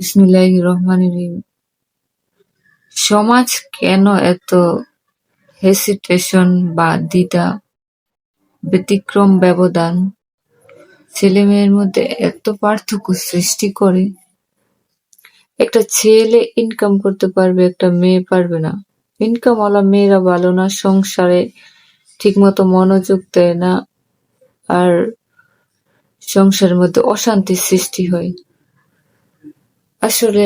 রহমানির সমাজ কেন এত হেসিটেশন বা দ্বিধা, ব্যতিক্রম ব্যবধান? ছেলে মেয়ের মধ্যে এত পার্থক্য সৃষ্টি করে। একটা ছেলে ইনকাম করতে পারবে, একটা মেয়ে পারবে না। ইনকামওয়ালা মেয়েরা ভালো না, সংসারে ঠিকমতো মনোযোগ দেয় না, আর সংসারের মধ্যে অশান্তির সৃষ্টি হয়। আসলে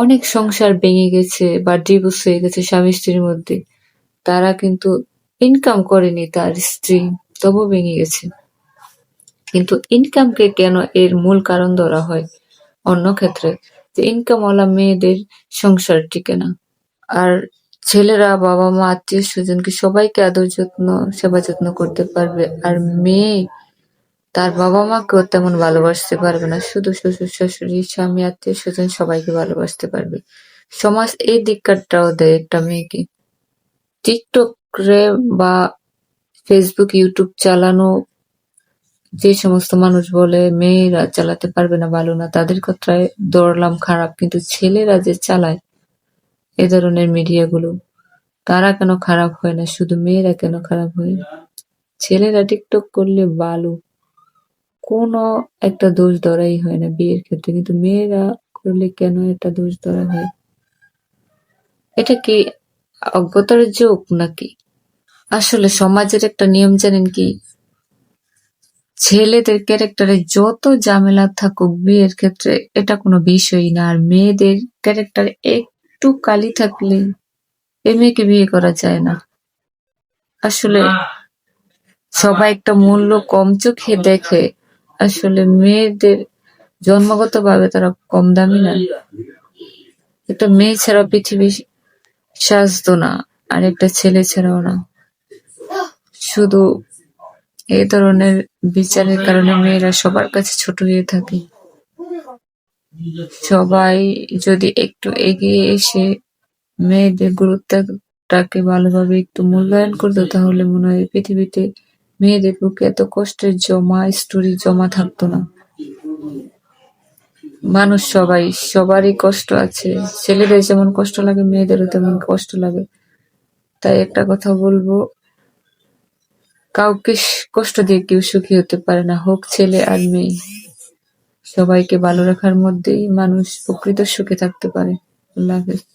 অনেক সংসার ভেঙে গেছে বা ডিভোর্স হয়ে গেছে স্বামী স্ত্রীর মধ্যে। তারা কিন্তু ইনকাম করেনি তার স্ত্রী তবু ভেঙে গেছে। কিন্তু ইনকামকে কেন এর মূল কারণ ধরা হয়? অন্য ক্ষেত্রে যে ইনকামওয়ালা মেয়েদের সংসার টিকে না। আর ছেলেরা বাবা মা আত্মীয় স্বজনকে সবাইকে আদর যত্ন, সেবা যত্ন করতে পারবে। আর মেয়ে তার বাবা মাকেও তেমন ভালোবাসতে পারবে না। শুধু শ্বশুর, শাশুড়ি, স্বামী, আত্মীয় স্বজন সবাইকে ভালোবাসতে পারবে। সমাজ এই দিকটাও দেয় একটা মেয়েকে। টিকটক রে বা ফেসবুক, ইউটিউব চালানো যে সমস্ত মানুষ বলে, মেয়েরা চালাতে পারবে না, ভালো না, তাদের কথায় দৌড়লাম, খারাপ। কিন্তু ছেলেরা যে চালায় এ ধরনের মিডিয়াগুলো, তারা কেন খারাপ হয় না? শুধু মেয়েরা কেন খারাপ হয়? ছেলেরা টিকটক করলে ভালো। কোনো একটা দোষ ধরাই হয় না বিয়ের ক্ষেত্রে। কিন্তু মেয়েরা করলে কেন একটা দোষ ধরা হয়? এটা কি অজ্ঞতার যোগ নাকি? আসলে সমাজের একটা নিয়ম জানেন কি? ছেলেদের ক্যারেক্টারে যত ঝামেলা থাকুক বিয়ের ক্ষেত্রে এটা কোনো বিষয়ই না। আর মেয়েদের ক্যারেক্টার একটু কালি থাকলে এ মেয়েকে বিয়ে করা যায় না। আসলে সবাই একটা মূল্য কম চোখে দেখে। আসলে মেয়েদের জন্মগতভাবে তারা কম দামি না। একটা মেয়ে ছাড়া পৃথিবী সাজতো না আর একটা ছেলে ছাড়াও না। শুধু এই ধরনের বিচারের কারণে মেয়েরা সবার কাছে ছোট হয়ে থাকে। সবাই যদি একটু এগিয়ে এসে মেয়েদের গুরুত্বটাকে ভালোভাবে একটু মূল্যায়ন করতো তাহলে মনে হয় পৃথিবীতে মেয়েদের বুকে এত কষ্টের জমা স্টোরি জমা থাকতো না। মানুষ সবাই, সবারই কষ্ট আছে। ছেলেদের যেমন কষ্ট লাগে, মেয়েদেরও তেমন কষ্ট লাগে। তাই একটা কথা বলব, কাউকে কষ্ট দিয়ে কেউ সুখী হতে পারে না, হোক ছেলে আর মেয়ে। সবাইকে ভালো রাখার মধ্যেই মানুষ প্রকৃত সুখে থাকতে পারে। আল্লাহ হাফেজ।